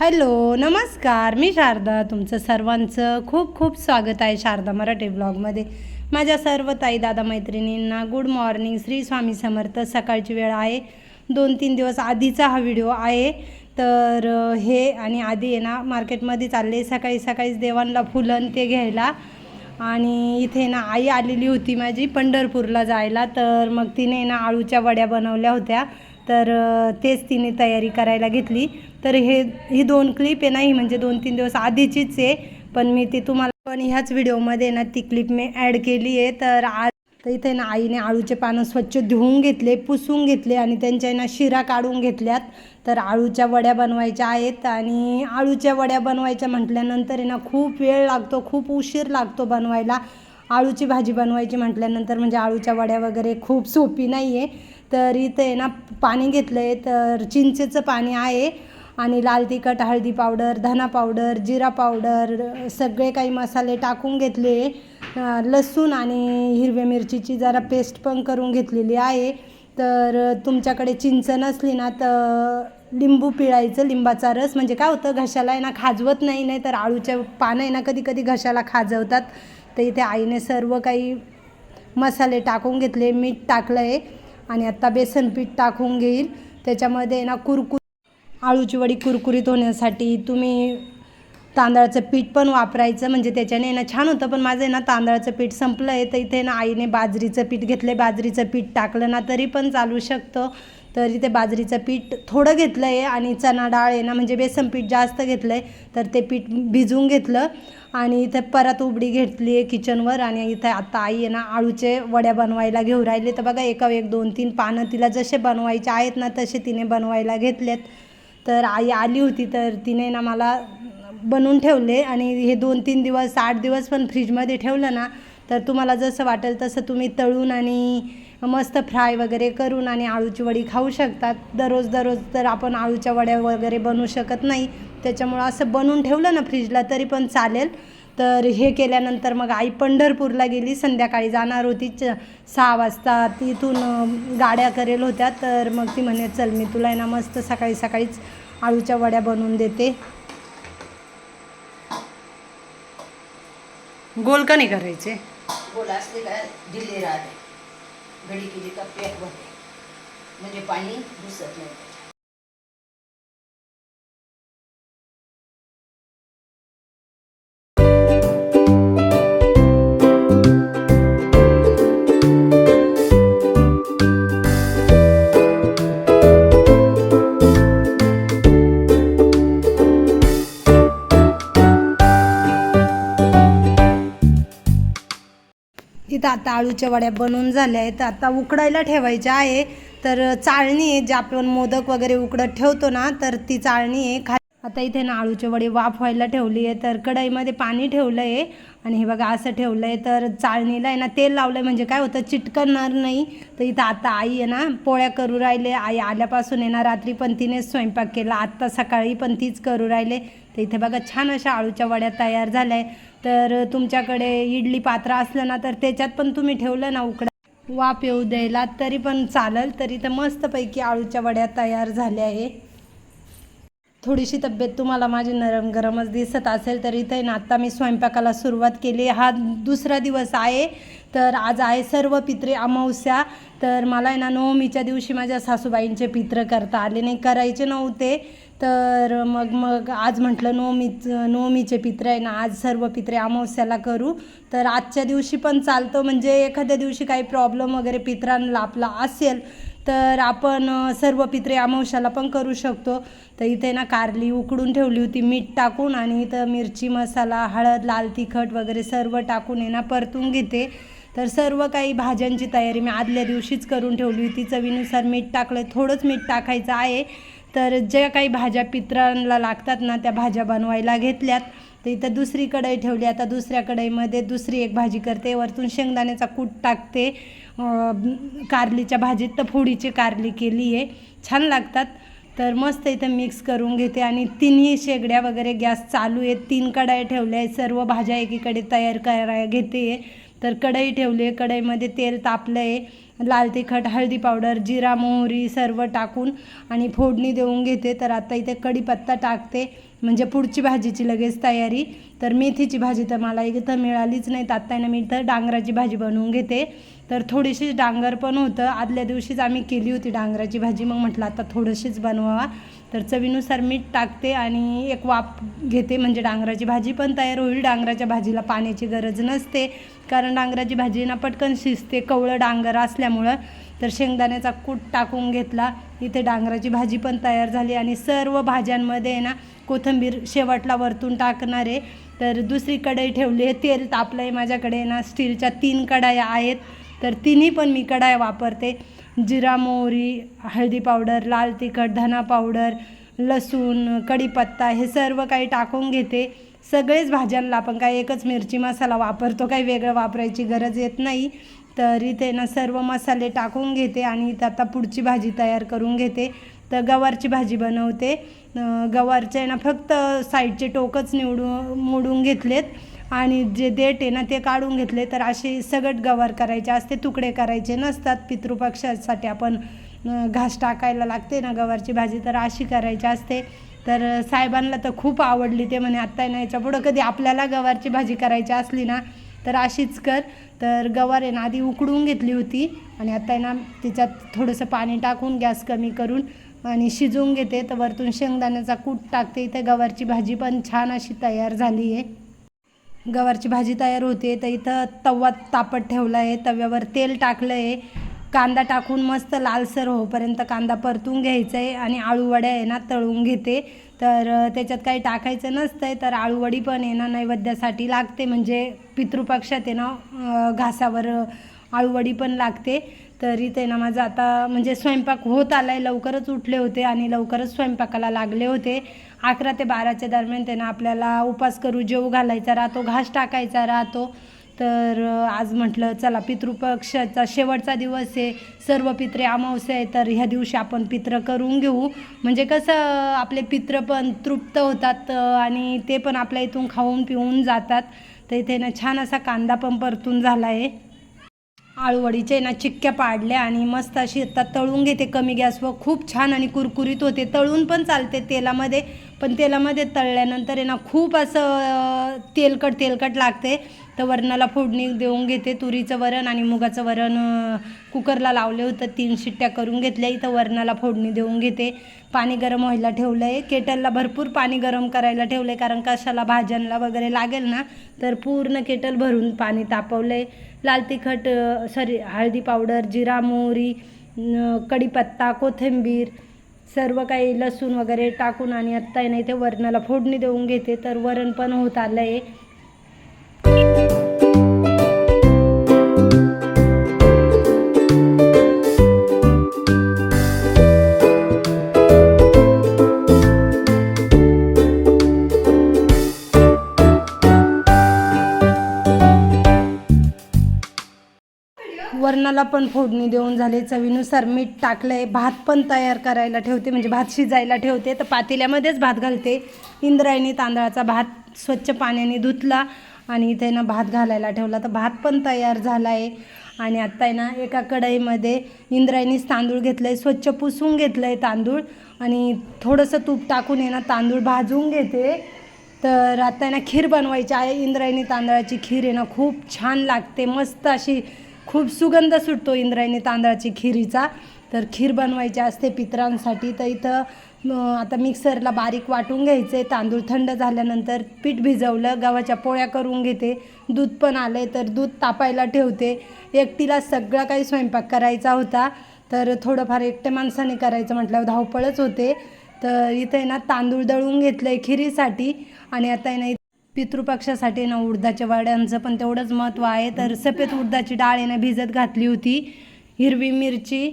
Hello नमस्कार. मी शारदा तुमचं सर्वांचं खूप खूप स्वागत आहे शारदा मराठी ब्लॉगमध्ये. माझ्या सर्व ताई दादा मैत्रिणींना गुड मॉर्निंग श्री स्वामी समर्थ. सकाळची वेळ आहे. दोन तीन दिवस आधीचा हा व्हिडिओ आहे. तर हे आणि आधी आहे ना मार्केटमध्ये चालले सकाळी सकाळीच देवांना फुलं आणि ते घ्यायला. आणि इथे ना आई आलेली होती माझी पंढरपूरला जायला. तर मग तिने ना आळूच्या वड्या बनवल्या होत्या. तर तेच तिने तयारी करायला घेतली. तर हे ही दोन क्लिप आहे ना ही म्हणजे दोन तीन दिवस आधीचीच आहे. पण मी ती तुम्हाला पण ह्याच व्हिडिओमध्ये ना ती क्लिप मी ॲड केली आहे. तर आज तर इथे ना आईने आळूचे पानं स्वच्छ धुवून घेतले पुसून घेतले आणि त्यांच्या ना शिरा काढून घेतल्यात. तर आळूच्या वड्या बनवायच्या आहेत आणि आळूच्या वड्या बनवायच्या म्हटल्यानंतर आहे ना खूप वेळ लागतो खूप उशीर लागतो बनवायला. आळूची भाजी बनवायची म्हटल्यानंतर म्हणजे आळूच्या वड्या वगैरे खूप सोपी नाही आहे तर इथे आहे ना पाणी घेतलं आहे तर चिंचेचं पाणी आहे. आणि लाल तिखट हळदी पावडर धना पावडर जिरा पावडर सगळे काही मसाले टाकून घेतले. लसूण आणि हिरव्या मिरचीची जरा पेस्ट पण करून घेतलेली आहे. तर तुमच्याकडे चिंच नसली ना तर लिंबू पिळायचं लिंबाचा रस. म्हणजे काय होतं घशाला आहे ना खाजवत नाही नाही तर आळूच्या पानं आहे ना कधी कधी घशाला खाजवतात. तर इथे आईने सर्व काही मसाले टाकून घेतले मीठ टाकलं आहे आणि आत्ता बेसन पीठ टाकून घेईल. त्याच्यामध्ये आहे ना कुरकुर आळूची वडी कुरकुरीत होण्यासाठी तुम्ही तांदळाचं पीठ पण वापरायचं. म्हणजे त्याच्याने ना छान होतं. पण माझं आहे ना तांदळाचं पीठ संपलं आहे तर इथे ना आईने बाजरीचं पीठ घेतलं बाजरीचं पीठ टाकलं ना तरी पण चालू शकतं. तर इथे बाजरीचं पीठ थोडं घेतलं आहे आणि चणा डाळ आहे ना म्हणजे बेसन पीठ जास्त घेतलं आहे तर ते पीठ भिजवून घेतलं. आणि इथे परत उबडी घेतली आहे किचनवर आणि इथे आता आई आहे ना आळूचे वड्या बनवायला घेऊ राहिले. तर बघा एका एक दोन तीन पानं तिला जसे बनवायचे आहेत ना तसे तिने बनवायला घेतलेत. तर आई आली होती तर तिने ना मला बनवून ठेवले. आणि हे दोन तीन दिवस आठ दिवस पण फ्रीजमध्ये ठेवलं ना तर तुम्हाला जसं वाटेल तसं तुम्ही तळून आणि मस्त फ्राय वगैरे करून आणि आळूची वडी खाऊ शकतात. दररोज दररोज तर आपण आळूच्या वड्या वगैरे बनवू शकत नाही. त्याच्यामुळं असं बनवून ठेवलं ना फ्रीजला तरी पण चालेल. तर हे केल्यानंतर मग आई पंढरपूरला गेली. संध्याकाळी जाणार होती. च सहा वाजता तिथून गाड्या करेल होत्या. तर मग ती म्हणे चल मी तुला आहे ना मस्त सकाळी सकाळीच आळूच्या वड्या बनवून देते. गोल का नाही करायचे? गोल असले का? दिल्ली राहते. घडी केली का पॅक भरते. म्हणजे पाणी घुसत नाही. इथं आता आळूच्या वड्या बनवून झाल्या आहेत. आता उकडायला ठेवायच्या आहे. तर चाळणी आहे जे आपण मोदक वगैरे उकडत ठेवतो ना तर ती चाळणी आहे. खा आता इथे ना आळूचे वडे वाफ व्हायला ठेवली आहे. तर कढईमध्ये पाणी ठेवलं आहे आणि हे बघा असं ठेवलं आहे तर चाळणीला आहे ना तेल लावलं आहे म्हणजे काय होतं चिटकणार नाही. तर इथं आता आई आहे ना पोळ्या करू राहिले. आई आल्यापासून आहे ना रात्री पण तिनेच स्वयंपाक केला. आत्ता सकाळी पण तीच करू राहिले. तर इथे बघा छान अशा आळूच्या वड्या तयार झाल्या आहे तर तुमच्याकडे इडली पात्र असलं ना तर त्याच्यात पण तुम्ही ठेवलं ना उकडा. वाफ येऊ द्यायला तरी पण चालेल. तरी तर मस्तपैकी आळूच्या वड्या तयार झाल्या आहे थोडीशी तब्येत तुम्हाला माझी नरम गरमच दिसत असेल तर इथे ना आत्ता मी स्वयंपाकाला सुरुवात केली हा दुसरा दिवस आहे. तर आज आहे सर्व पित्रे अमावस्या. तर मला आहे ना नवमीच्या दिवशी माझ्या सासूबाईंचे पित्र करता आले नाही करायचे नव्हते. तर मग मग आज म्हटलं नवमीच नवमीचे पित्र आहे ना आज सर्व पित्रे अमावस्याला करू. तर आजच्या दिवशी पण चालतं म्हणजे एखाद्या दिवशी काही प्रॉब्लेम वगैरे पित्रांना आपला असेल तर आपण सर्व पित्रे अमावश्याला पण करू शकतो. तर इथे ना कारली उकडून ठेवली होती मीठ टाकून आणि इथं मिरची मसाला हळद लाल तिखट वगैरे सर्व टाकून आहे ना परतून घेते. तर सर्व काही भाज्यांची तयारी मी आदल्या दिवशीच करून ठेवली होती. चवीनुसार मीठ टाकलं थोडंच मीठ टाकायचं आहे. तर ज्या काही भाज्या पित्रांना लागतात ना त्या भाज्या बनवायला घेतल्यात. तर इथं दुसरी कढई ठेवली. आता दुसऱ्या कढईमध्ये दुसरी एक भाजी करते. वरतून शेंगदाण्याचा कूट टाकते. कारलीच्या भाजीत तर फोडीची कारली केली आहे. छान लागतात. तर मस्त इथं मिक्स करून घेते. आणि तिन्ही शेगड्या वगैरे गॅस चालू आहेत तीन कढाई ठेवल्या आहेत. सर्व भाज्या एकीकडे तयार करायला घेते. तर कढई ठेवली आहे. कढईमध्ये तेल तापलं आहे. लाल तिखट हळदी पावडर जिरा मोहरी सर्व टाकून आणि फोडणी देऊन घेते. तर आता इथे कढीपत्ता टाकते. म्हणजे पुढची भाजीची लगेच तयारी. तर मेथीची भाजी तर मला इथं मिळालीच नाही. तर आत्ता ना मी इथं डांगराची भाजी बनवून घेते. तर थोडीशी डांगर पण होतं. आदल्या दिवशीच आम्ही केली होती डांगराची भाजी. मग म्हटलं आता थोडीशीच बनवावा. तर चवीनुसार मीठ टाकते आणि एक वाफ घेते म्हणजे डांगराची भाजी पण तयार होईल. डांगराच्या भाजीला पाण्याची गरज नसते कारण डांगराची भाजी ना पटकन शिजते कवळं डांगर असल्यामुळं. तर शेंगदाण्याचा कूट टाकून घेतला. इथे डांगराची भाजी पण तयार झाली आणि सर्व भाज्यांमध्ये आहे ना कोथिंबीर शेवटला वरतून टाकणार आहे. तर दुसरी कढई ठेवली आहे. तेल तापलं आहे माझ्याकडे ना स्टीलच्या तीन कढाया आहेत. तर तिन्ही पण मी कढाया वापरते. जिरा मोहरी हळदी पावडर लाल तिखट धना पावडर लसूण कढीपत्ता हे सर्व काही टाकून घेते. सगळेच भाज्यांना आपण काय एकच मिरची मसाला वापरतो काही वेगळं वापरायची गरज येत नाही. तर इथे ना सर्व मसाले टाकून घेते आणि इथं आता पुढची भाजी तयार करून घेते. तर गवारची भाजी बनवते. गवारचे ना फक्त साईडचे टोकच निवडून मोडून घेतलेत. आणि जे देठ आहे ना ते काढून घेतले तर असे सगट गवार करायचे असते तुकडे करायचे नसतात पितृपक्षासाठी आपण घास टाकायला लागते ना गवारची भाजी तर अशी करायची असते. तर साहेबांना तर खूप आवडली ते म्हणे आत्ता ना याच्या पुढं कधी आपल्याला गवारची भाजी करायची असली ना तर अशीच कर. तर गवार आहे ना आधी उकडून घेतली होती आणि आत्ता आहे ना तिच्यात थोडंसं पाणी टाकून गॅस कमी करून आणि शिजवून घेते. तर वरतून शेंगदाण्याचा कूट टाकते. इथे गवारची भाजी पण छान अशी तयार झाली आहे. गवारची भाजी तयार होते. तर इथं तवा तापत ठेवला आहे. तव्यावर तेल टाकलं आहे. कांदा टाकून मस्त लालसर होईपर्यंत कांदा परतून घ्यायचा आहे आणि आळूवड्या आहे ना तळून घेते. तर त्याच्यात काही टाकायचं नसतं आहे तर आळूवडी पण आहे ना नैवेद्यासाठी लागते. म्हणजे पितृपक्षात आहे ना घासावर आळूवडी पण लागते. तरी ते ना माझं आता म्हणजे स्वयंपाक होत आला आहे लवकरच उठले होते आणि लवकरच स्वयंपाकाला लागले होते. अकरा ते बाराच्या दरम्यान ते ना आपल्याला उपास करू जेव घालायचा राहतो घास टाकायचा राहतो. तर आज म्हटलं चला पितृपक्षाचा शेवटचा दिवस आहे. सर्व पित्रे अमावस्या आहे तर ह्या दिवशी आपण पित्र करून घेऊ. म्हणजे कसं आपले पित्र पण तृप्त होतात आणि ते पण आपल्या इथून खाऊन पिऊन जातात. तर इथे ना छान असा कांदा पण परतून झाला आहे. आळूवडीचे ना चिक्क्या पाडल्या आणि मस्त अशी आता तळून घेते कमी गॅसवर खूप छान आणि कुरकुरीत होते. तळून पण चालते तेलामध्ये पण तेलामध्ये तळल्यानंतर आहे ना खूप असं तेलकट तेलकट लागते. तर वरणाला फोडणी देऊन घेते तुरीचं वरण आणि मुगाचं वरण कुकरला लावले होतं तीन शिट्ट्या करून घेतल्या. इथं वरणाला फोडणी देऊन घेते. पाणी गरम व्हायला ठेवलं आहे केटलला भरपूर पाणी गरम करायला ठेवलं आहे कारण कशाला भाज्यांना वगैरे लागेल ना तर पूर्ण केटल भरून पाणी तापवलं आहे लाल तिखट सॉरी हळदी पावडर जिरा मोहरी कढीपत्ता कोथिंबीर सर्व काही लसूण वगैरे टाकून आणि आत्ता आहे ना इथे वरणाला फोडणी देऊन घेते. तर वरण पण होत आलं आहे पण फोडणी देऊन झाले. चवीनुसार मीठ टाकलंय. भात पण तयार करायला ठेवते. म्हणजे भात शिजायला ठेवते. तर पातेल्यामध्येच भात घालते. इंद्रायणी तांदळाचा भात स्वच्छ पाण्याने धुतला आणि इथे ना भात घालायला ठेवला. तर भात पण तयार झाला आहे आणि आत्ता आहे ना एका कढईमध्ये इंद्रायणीच तांदूळ घेतलं आहे स्वच्छ पुसून घेतलं आहे तांदूळ. आणि थोडंसं तूप टाकून आहे ना तांदूळ भाजून घेते. तर आता आहे ना खीर बनवायची आहे. इंद्रायणी तांदळाची खीर आहे ना खूप छान लागते. मस्त अशी खूप सुगंध सुटतो इंद्रायणी तांदळाची खिरीचा. तर खीर बनवायची असते पितरांसाठी. तर इथं आता मिक्सरला बारीक वाटून घ्यायचे. तांदूळ थंड झाल्यानंतर पीठ भिजवलं गव्हाच्या पोळ्या करून घेते. दूध पण आले तर दूध तापायला ठेवते. एकटीला सगळा काही स्वयंपाक करायचा होता. तर थोडंफार एकट्या माणसाने करायचं म्हटल्यावर धावपळच होते. तर इथे ना तांदूळ दळून घेतलं आहे खिरीसाठी. आणि आता आहे ना पितृपक्षासाठी ना उडदाच्या वड्यांचं पण तेवढंच महत्त्व आहे. तर सफेद उडदाची डाळ आहे ना भिजत घातली होती. हिरवी मिरची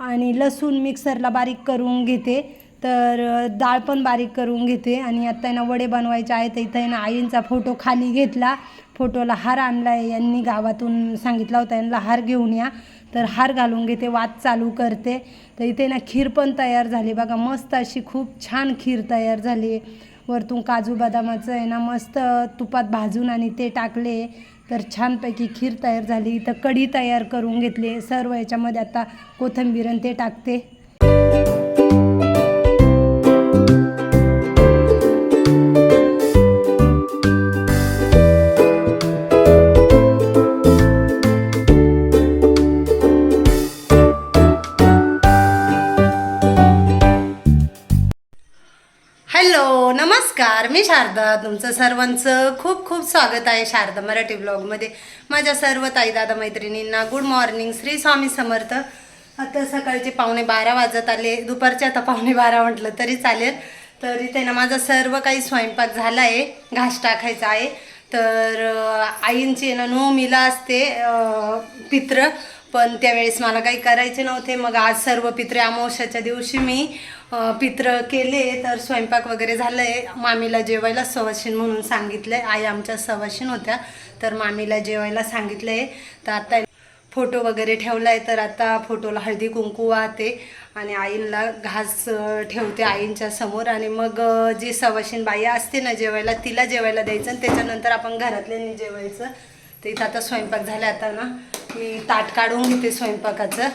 आणि लसूण मिक्सरला बारीक करून घेते. तर डाळ पण बारीक करून घेते. आणि आता ना वडे बनवायचे आहेत. तर इथं ना आईंचा फोटो खाली घेतला. फोटोला हार आणला आहे यांनी गावातून सांगितला होता यांना हार घेऊन या. तर हार घालून घेते वाद चालू करते. तर इथे ना खीर पण तयार झाली. बघा मस्त अशी खूप छान खीर तयार झाली. आहे वरतून काजू बदामाचं आहे ना मस्त तुपात भाजून आणि ते टाकले. तर छानपैकी खीर तयार झाली. तर कढी तयार करून घेतली. सर्व याच्यामध्ये आता कोथिंबीर आणि ते टाकते. नमस्कार मी शारदा. तुमचं सर्वांचं खूप खूप स्वागत आहे शारदा मराठी ब्लॉगमध्ये. माझ्या सर्व ताई दादा मैत्रिणींना गुड मॉर्निंग श्री स्वामी समर्थ. आता सकाळचे पावणे बारा वाजत आले. दुपारचे आता पावणे बारा म्हटलं तरी चालेल. तर इथे ना माझा सर्व काही स्वयंपाक झाला आहे. घास टाकायचा आहे. तर आईंची ना नोमीला असते पित्र. पण त्यावेळेस मला काही करायचे नव्हते. मग आज सर्व पित्रे अमावश्याच्या दिवशी मी पित्र केले तर स्वयंपाक वगैरे झालं आहे मामीला जेवायला सवाशीन म्हणून सांगितलं आहे आई आमच्या सवाशीन होत्या तर मामीला जेवायला सांगितलं आहे तर आता फोटो वगैरे ठेवला आहे तर आता फोटोला हळदी कुंकू वाहते आणि आईला घास ठेवते आईंच्या समोर. आणि मग जी सवाशीन बाई असते ना जेवायला तिला जेवायला द्यायचं आणि त्याच्यानंतर आपण घरातल्यांनी जेवायचं. तर इथं आता स्वयंपाक झाला आता ना. मी ताट काढून घेते स्वयंपाकाचं.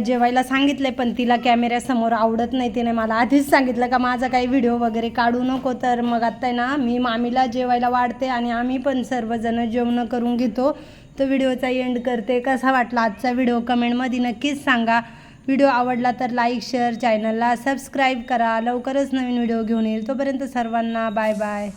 जेवायला सांगितलंय पण तिला कॅमेऱ्यासमोर आवडत नाही तिने मला आधीच सांगितलं का माझा काही व्हिडिओ वगैरे काढू नको. तर मग आत्ता आहे ना मी मामीला जेवायला वाढते आणि आम्ही पण सर्वजण जेवणं करून घेतो. तो व्हिडिओचा एंड करते. कसा वाटला आजचा व्हिडिओ कमेंटमध्ये नक्कीच सांगा. व्हिडिओ आवडला तर लाईक शेअर चॅनलला सबस्क्राईब करा. लवकरच नवीन व्हिडिओ घेऊन येईल. तोपर्यंत सर्वांना बाय बाय